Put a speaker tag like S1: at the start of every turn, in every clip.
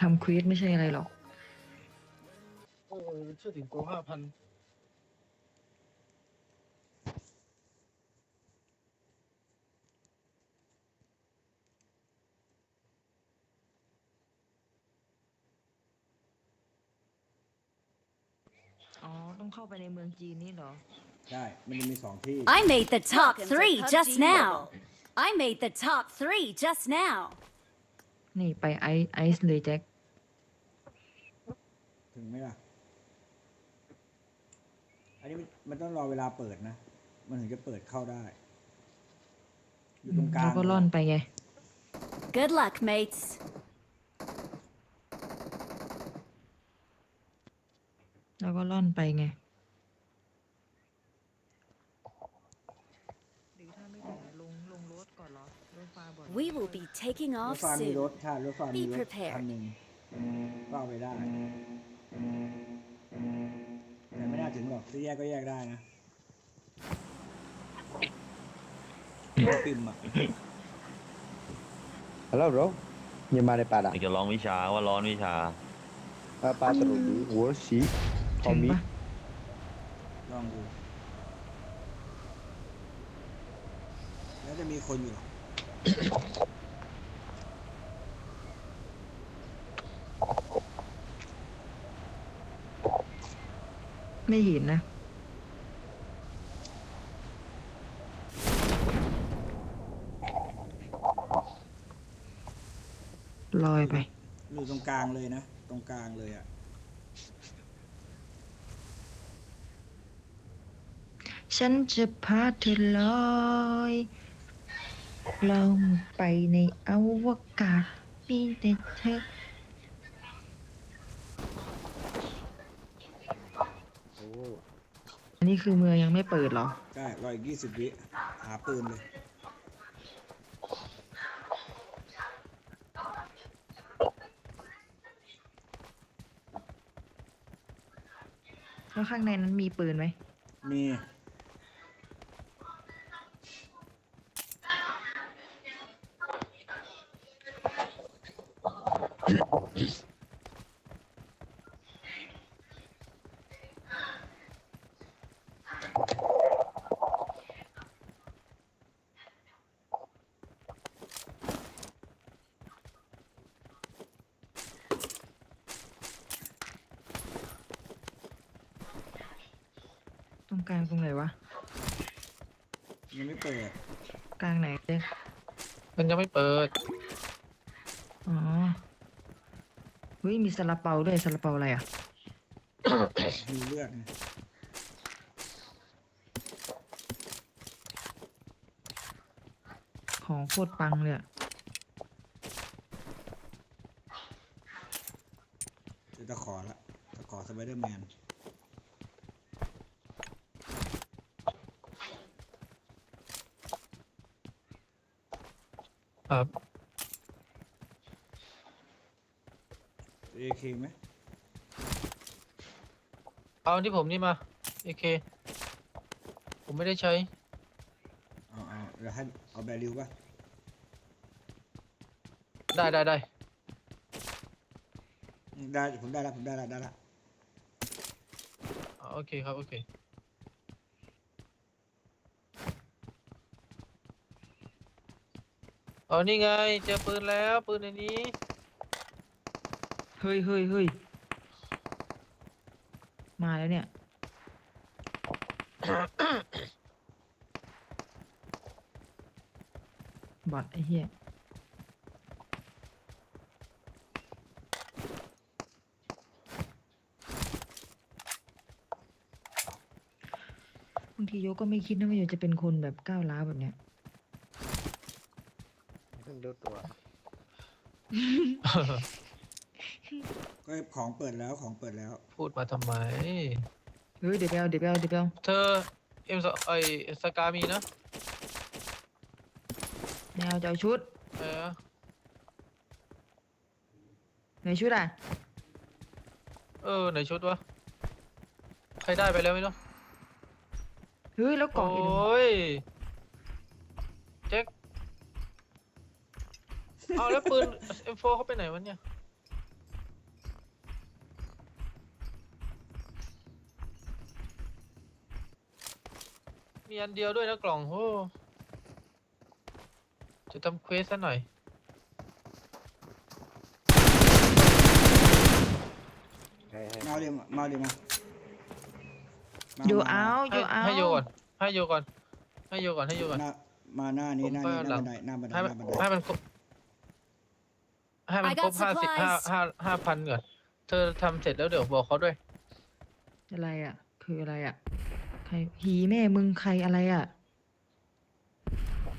S1: ทำควีสไม่ใช่อะไรหรอก
S2: โอ้ยเชื่อถึงตัวห้าพัน
S1: อ๋อ ต้องเข้าไปในเมืองจีนนี่เหรอ
S3: ได้ มันจะมีสองที่
S4: I made the top
S5: Welcome to
S4: three
S5: PUBG
S4: just now.
S5: Mobile.
S4: I made the top three just now.
S1: นี่ไปไอซ์ไอซ์เลยแจ็ค
S3: ถึงไหมล่ะ อันนี้มันมันต้องรอเวลาเปิดนะ มันถึงจะเปิดเข้าได้ อยู่ตรงกลาง
S1: แล้วก็ล่อนไปไง
S4: Good luck, mates.
S1: แล้วก็ล่อนไปไงหรือถ้าไม่ถึงลงลงรถก่อนเหรอ รถไฟบอด
S4: We will be taking
S3: รถ
S4: off
S3: ฟ้ามีร
S4: soon.
S3: ถใช่รถฟ้ามี
S4: Be
S3: รถ
S4: prepared
S3: คันหนึ่งก็เอาไปได้ แต่ไม่น่าถึงหรอกจะแยกก็แยกได้นะปิมอะ
S6: Hello bro Gimana pada?
S7: อยากจะร้องวิชาว่าร้อนวิชา
S6: Apa terlebih? Worsi
S1: ถึง
S6: Tommy
S1: ปะ
S3: ลองดู แล้วจะมีคนอยู่หรอ
S1: ไม่เห็นนะ ลอยไป
S3: อยู่ตรงกลางเลยนะ ตรงกลางเลยอะ
S1: ฉันจะพาเธอลอย ลองไปในอวกาศมีแต่เธออันนี้คือเมืองยังไม่เปิดเหรอ
S3: ได้รออีกยี่สิบวิหาปืนเลย
S1: แล้วข้างในนั้นมีปืนไหม
S3: มี
S1: ตรงกลางตรงไหนวะ
S3: ยัง ไม่เปิด
S1: กลางไหนเจ๊
S2: มันยังไม่เปิด
S1: อ๋อเฮ้ยมีซาลาเปาด้วยซาลาเปาอะไรอะ
S3: มีเลือดไง
S1: ของโคตรปังเลยอะ
S3: เจอตะขอละตะขอสไปเดอร์แมน
S2: ครับ
S3: เอเคไหม
S2: เอาที่ผมนี่มาโอเค ผมไม่ได้ใช้
S3: เอาเอาเดี๋ยวให้เอาแบริวป่ะ
S2: ได้ได้ได้
S3: อืมได้ผมได้ละผมได้ละได้ละ
S2: อ่าโอเคครับ โอเค อ๋อนี่ไง เจอปืนแล้วปืนในนี้
S1: เฮ้ยเฮ้ยเฮ้ยมาแล้วเนี่ย บอดไอ้เหี้ย บางทีโยก็ไม่คิดนะว่าโยจะเป็นคนแบบก้าวร้าวแบบเนี้ย
S6: ดู tua
S3: ก็ของเปิดแล้วของเปิดแล้ว
S2: พูดมาทำไม
S1: เฮ้ยเดี๋ยวไปเอาเดี๋ยวไปเอาเดี๋ยวไปเอา
S2: เธอเอ็มสไอสกามีนะ
S1: แนวจะเอาชุด
S2: เออ
S1: ไหนชุดอะ
S2: เออ ไหนชุดวะ ใครได้ไปแล้วไม่รู้
S1: เฮ้ยแล้วกล่อง
S2: โอ
S1: อีกหนึ่ง้
S2: ย เอาแล้วปืน M4 เขาไปไหนวะเนี่ย มีอันเดียวด้วยนะกล่องโอ้จะทำเควสซะหน่อย
S3: มาเดี๋ยวมาเดี๋ยวมา
S1: อยู่เอาอยู่เอา
S2: ให้โยก่อน ให้โยก่อน ให้โยก่อน ให้โยก่อน
S3: มาหน้านี้หน้านี้หน้าบันไดหน้าบันได
S2: ให้มันให้มัน ให้มัน
S4: I
S2: ครบ
S4: got
S2: ห้าสิบห้า
S4: supplies
S2: ห้าห้าพันก่อน เธอทำเสร็จแล้วเดี๋ยวบอกเขาด้วย
S1: อะไรอะ คืออะไรอะ ใครผีแม่มึงใครอะไรอะ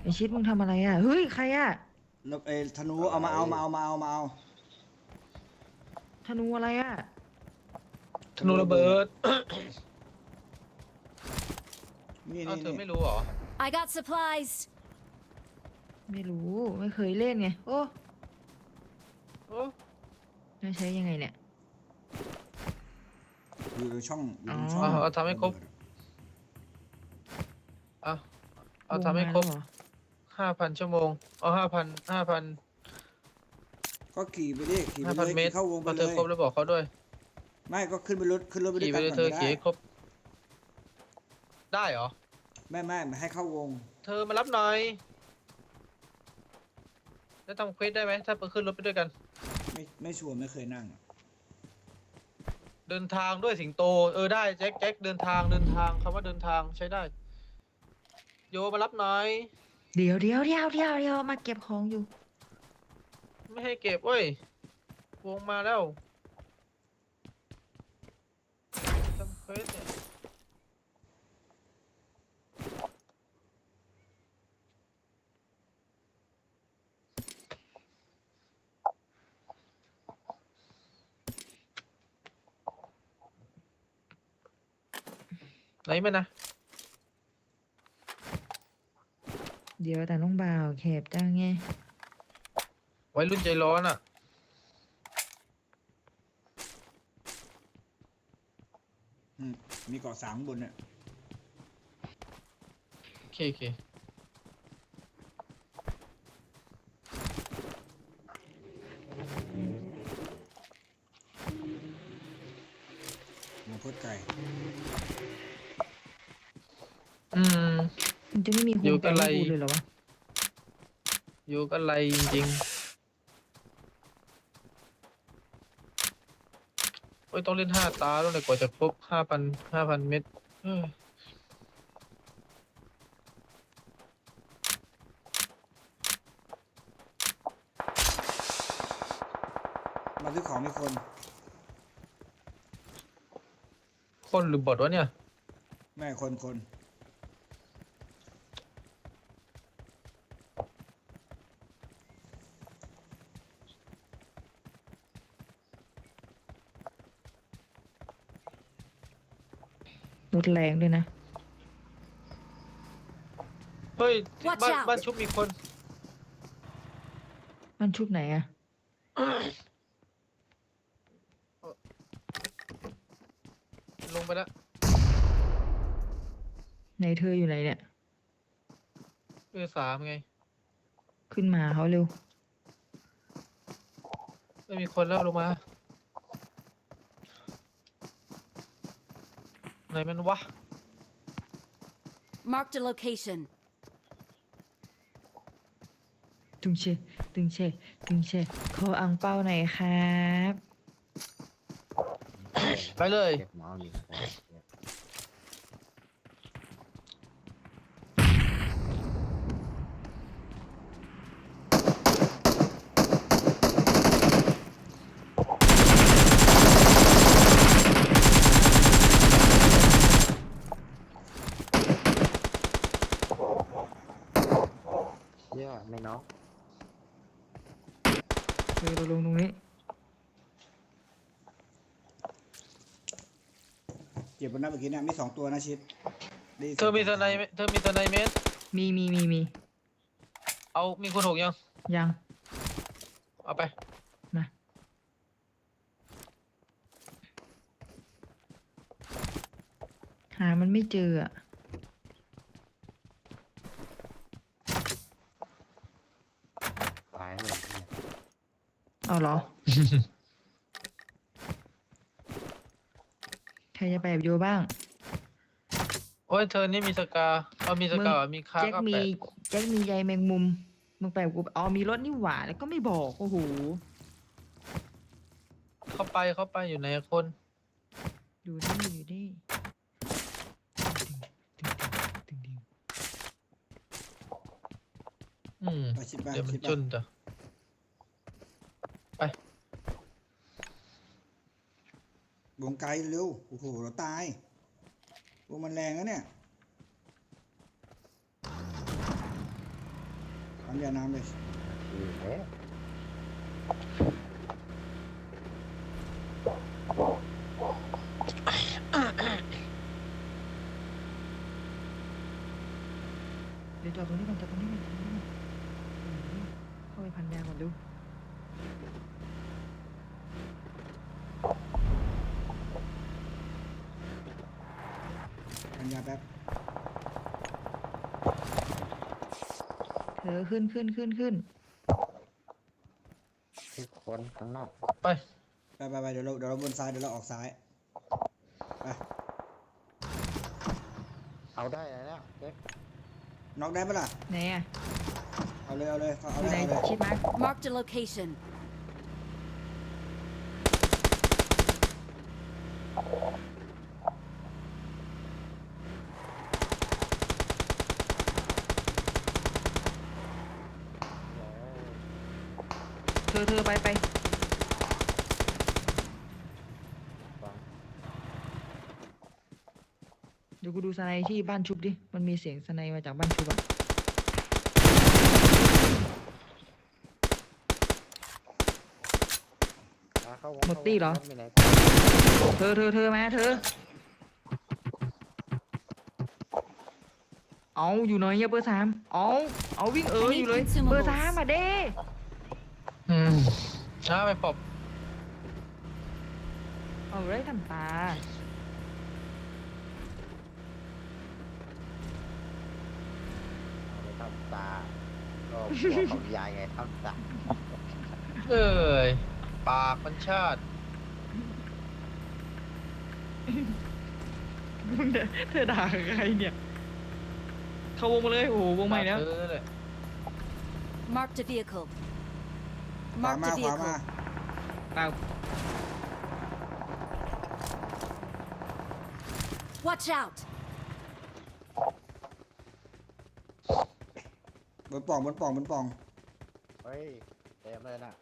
S1: ไอชิดมึงทำอะไรอะ เฮ้ยใครอะ
S3: แล้วเอ้ยธนูเอามาเอามาเอามาเอามาเอา
S1: ธนูอะไรอะ
S2: ธนูระเบิด
S3: นี่
S2: เอ้า
S3: นี่
S2: เธอ
S3: นี่
S2: ไม่รู้เหรอ
S4: I got supplies.
S1: ไม่รู้ไม่เคยเล่นไง โอ้
S2: โอ้
S1: จะใช้ยังไงเนี่ย
S3: อยู่ในช่องอยู่ใน
S1: อ๋อ
S3: ช่อง
S2: เอาเอาทำให้ครบ เอาเอาทำให้ครบ
S1: วงมาแล้วเอ
S2: ห้าพันชั่วโมง เอาห้าพันห้าพัน
S3: ก็ขี่ไปดิขี่ไป
S2: ห้า
S3: เล
S2: พัน
S3: ย
S2: เม
S3: ขี่
S2: ตร
S3: เข้าวง
S2: พ
S3: ไป
S2: อ
S3: เล
S2: เธอยครบแล้วบอกเขาด้วย
S3: ไม่ก็ขึ้นไปรถขึ้นรถไปด้วย
S2: ขี่
S3: กั
S2: ไป
S3: น
S2: เลย
S3: ก่อน
S2: เธอ
S3: ก็
S2: ขี่
S3: ได้
S2: ให้ครบ ได้เหรอ
S3: ไม่ไม่ให้เข้าวง
S2: เธอมารับหน่อย แล้วทำเควสได้ไหม ถ้าไปขึ้นรถไปด้วยกัน
S3: ไม่ไม่ชัวร์ไม่เคยนั่งอะ
S2: เดินทางด้วยสิงโต เออได้แจ็คแจ็คเดินทางเดินทางคำว่าเดินทางใช้ได้ โยมารับหน่อย
S1: เดี๋ยวเดี๋ยวเดี๋ยวเดี๋ยวเดี๋ยวมาเก็บของอยู่
S2: ไม่ให้เก็บเว้ยวงมาแล้วทำเควสเนี่ย ไหนมันนะ
S1: เดี๋ยวแต่น้องบ่าวแคบจังไง
S2: ไว้รุ่นใจร้อนอะ
S3: อืมมีเกาะสามข้างบนเนี่ย
S2: โอเคโอเค
S3: หมูโค
S2: กับ
S1: แปล
S2: อะไร
S1: ให้กูเลยเหรอวะ
S2: อยู่กันไรจริงๆโอ้ยต้องเล่นห้าตาแล้วเลยกว่าจะครบห้าพันห้าพันเม็ดเอ้ย
S3: มาซื้อของมีคน
S2: คนหรือบอทวะเนี่ย
S3: แม่คนคน
S1: รถแรงด้วยนะ
S2: เฮ้ย
S4: Watch
S2: บ้าน
S4: out
S2: บ้านชุบมีคน
S1: มันชุบไหนอะ
S2: ลงไปแล้ว
S1: ไหนเธออยู่ไหนเนี่ย
S2: เรือสามไง
S1: ขึ้นมาเขาเร็ว
S2: ไม่มีคนแล้วลงมา ไหนมันวะ
S4: Marked a location.
S1: ตึงเชตึงเชตึงเชขออังเป้าหน่อยครับ
S2: ไปเลย
S6: เก็บหมออยู่เนี่ยเชี่ย ไม่น็อก
S1: เธอเราลงตรงนี้
S3: เก็บบนนั้นเมื่อกี้เนี่ยมีสองตัวนะชิดได้ยิน
S2: เธอมี
S3: สี
S2: ส
S3: ยง
S2: ไนไหมเธอมีสไนเมตร
S1: มีมีมีมี
S2: เอามีคนหกยัง
S1: ยัง
S2: เอาไป
S1: มาหามันไม่เจออะ
S6: ตายเลยเนี่ย
S1: เอาเหรอ ใครจะไปแบบโยบ้าง
S2: โอ้ยเธอนี่มีสกาเอามีสกาเหรอมีคา
S1: แจ็ค
S2: ก็
S1: มี
S2: แปะ
S1: แจ็คมีใยแมงมุม มึงไปกับกูอ๋อมีรถนี่หว่าแล้วก็ไม่บอก โอ้โห
S2: เข้าไปเข้าไปอยู่ในคน
S1: อยู่นี่อยู่นี่ดึงดึงดึงดึง
S2: อืม
S3: ไปชิดไป
S2: เดี๋ยวมั
S3: ชิ
S2: น
S3: ดไป
S2: จนจ้ะ
S3: วงไกลเร็ว โอ้โห เราตายวงมันแรงนะเนี่ยทำยาน้ำเลย
S6: เอ๊ะ
S1: เดี๋ยวจอดตรงนี้ก่อนจอดตรงนี้ก่อนจอดตรงนี้ก่อนเข้าไปพันยาก่อนดู
S3: ทำยาแป๊บ
S1: เธอขึ้นขึ้นขึ้นขึ้น
S6: ทุกคนข้างนอก
S2: ไป
S3: ไปไปไปเดี๋ยวเราเดี๋ยวเราบนซ้ายเดี๋ยวเราออกซ้ายไป
S6: เอาได้แล้วเจ๊ก
S3: น็อกได้ปะล่ะ
S1: ไหนอะ
S3: เอาเลยเอาเลยเอา
S1: อ
S3: เอา
S1: ยู่
S3: เล
S1: ไหน
S3: ยเอาเลย
S1: ชิดมาร์ค
S4: Marked a location.
S1: เธ อเธอไปไปเดี๋ยวกูดูสไนที่บ้านชุบดิ มันมีเสียงสไนมาจากบ้านชุบอะหมดตี้เหรอ เธอเธอเธอมาเธอ เอาอยู่หน่อยอย่าเบอร์สามเอาเอาวิ่งเอออยู่เลย เบอร์สามมาเด้
S2: อืมช้าไปปอบ
S1: เอาเลยทำตา
S6: เอาไปทำตาก็บอกของยายไงทำตา
S2: เอ้ยปากมันชาติ
S1: มึงเดเธอด่าใครเนี่ย เข้าวงมาเลย โอ้โหวงใหม่แล้ว
S2: เธอเลย
S4: Marked a vehicle.
S3: ขวา
S4: Marked
S3: มา
S4: a
S3: ขวามา
S4: vehicle.
S1: เปล่า
S4: Watch out.
S3: บนปล่องบนปล่องบนปล่อง
S6: เฮ้ยเต็มเลยนะ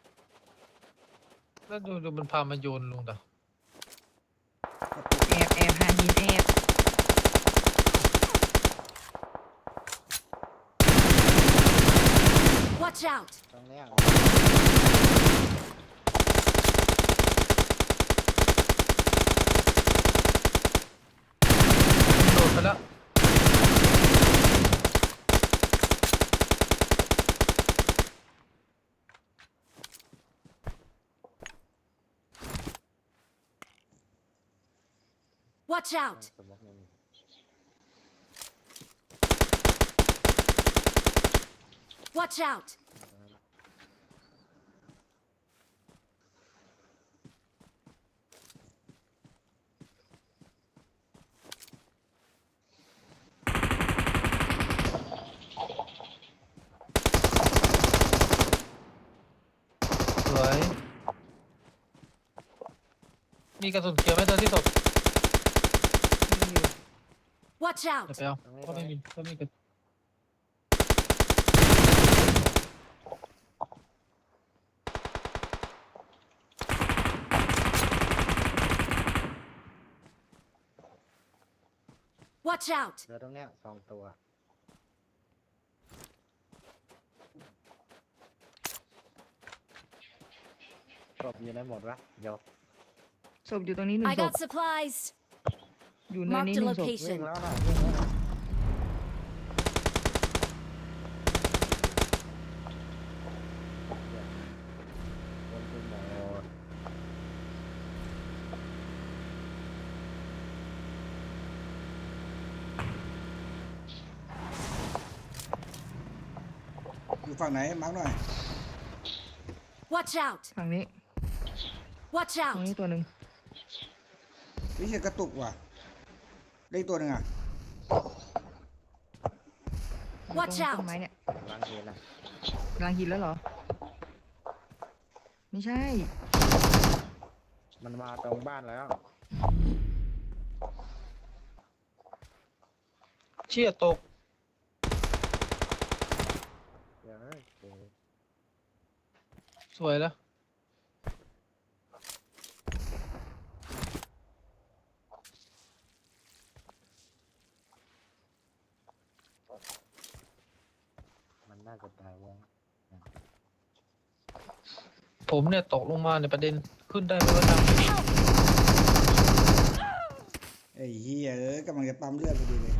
S2: แล้วดูดูมันพามาโยนลงต่อ
S1: แอบแอบหาหินแอบ
S4: Watch out.
S6: ตรงเนี้ย
S2: hala.
S4: Watch out. Watch out.
S2: มีกระสุนเขียวไหมเธอที่ศพ
S1: มีอยู่
S4: Watch
S2: เดี๋ยว
S4: out.
S2: ไปเอาก็ไม่มีก็มีกระ
S4: Watch out.
S6: เหลือตรงเนี้ยสองตัวศพอยู่ในหมดวะเดี๋ยว
S1: ศพอยู่ตรงนี้หนึ่ง
S4: I
S1: ศพ
S4: got supplies.
S1: อยู่เนินนี้
S4: Marked
S1: ห
S4: a
S1: นึ่งศพ
S6: วิ่ง
S4: location.
S6: แล้วนะวิ่งแล้วนะคนขึ้นหมด
S3: อยู่ฝั่งไหนมาร์กหน่อย
S4: Watch out.
S1: ฝั่งนี้
S4: Watch
S1: ฝั่ง
S4: out.
S1: นี้ตัวหนึ่ง
S3: วิเชียกระตุกว่ะได้อีกตัวหนึ่งอะ
S1: อยู่ตรง
S4: Watch
S1: ต้
S4: out
S1: นไม้เนี่ย
S6: ล้างเทนนะ
S1: กลางหินแล้วเหรอ ไม่ใช่
S6: มันมาตรงบ้านแล้ว
S2: เชี่ยตก
S6: เดี๋ยวนะเดี๋ยว
S2: สวยแล้ว
S6: นน่าจะตายวง
S2: ผมเนี่ยตกลงมาในประเด็นขึ้นได้ไหมว่าจัง
S3: ไอ้เฮียเอ้ยกำลังจะปั๊มเลือดพอดีเลย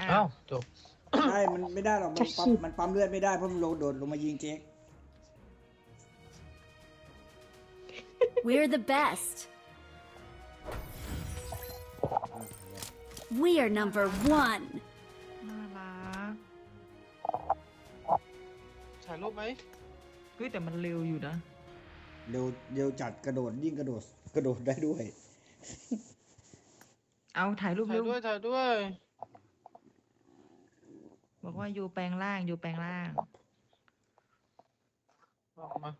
S1: อ้า
S2: อ้าววจบ
S3: ใช่มันไม่ได้หรอก มันปั๊มมันปั๊มเลือดไม่ได้เพราะมันลงโดดลงมายิงเจ๊ก
S4: We're the best. We are number one.
S1: น่ารัก
S2: ถ่ายรูปไหม
S1: เฮ้ยแต่มันเร็วอยู่นะ
S3: เร็วเร็วจัดกระโดดยิ่งกระโดดกระโดดได้ด้วย
S1: เอาถ่ายรูป
S2: ถ่ายด้วยถ่ายด้วย
S1: บอกว่าอยู่แปลงล่างอยู่แปลงล่าง ออกมา